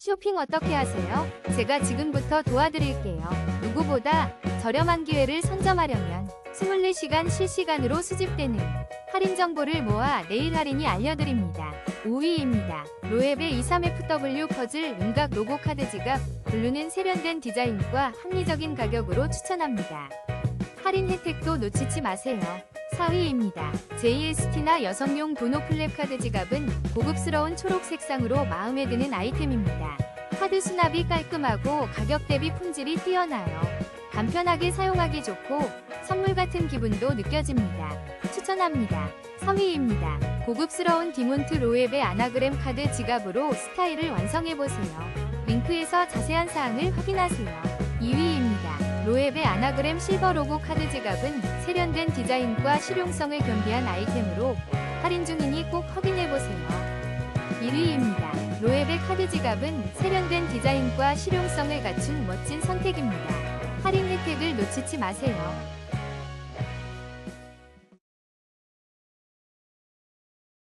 쇼핑 어떻게 하세요? 제가 지금부터 도와드릴게요. 누구보다 저렴한 기회를 선점하려면 24시간 실시간으로 수집되는 할인 정보를 모아 내일 할인이 알려드립니다. 5위입니다. 로앱의 23FW 퍼즐 윤곽 로고 카드 지갑 블루는 세련된 디자인과 합리적인 가격으로 추천합니다. 할인 혜택도 놓치지 마세요. 4위입니다. JST나 여성용 도노 플랩 카드 지갑은 고급스러운 초록 색상으로 마음에 드는 아이템입니다. 카드 수납이 깔끔하고 가격 대비 품질이 뛰어나요. 간편하게 사용하기 좋고 선물 같은 기분도 느껴집니다. 추천합니다. 3위입니다. 고급스러운 디몬트 로앱의 아나그램 카드 지갑으로 스타일을 완성해보세요. 링크에서 자세한 사항을 확인하세요. 2위입니다. 로앱의 아나그램 실버 로고 카드 지갑은 세련된 디자인과 실용성을 겸비한 아이템으로 할인 중이니 꼭 확인해보세요. 1위입니다. 로앱의 카드 지갑은 세련된 디자인과 실용성을 갖춘 멋진 선택입니다. 할인 혜택을 놓치지 마세요.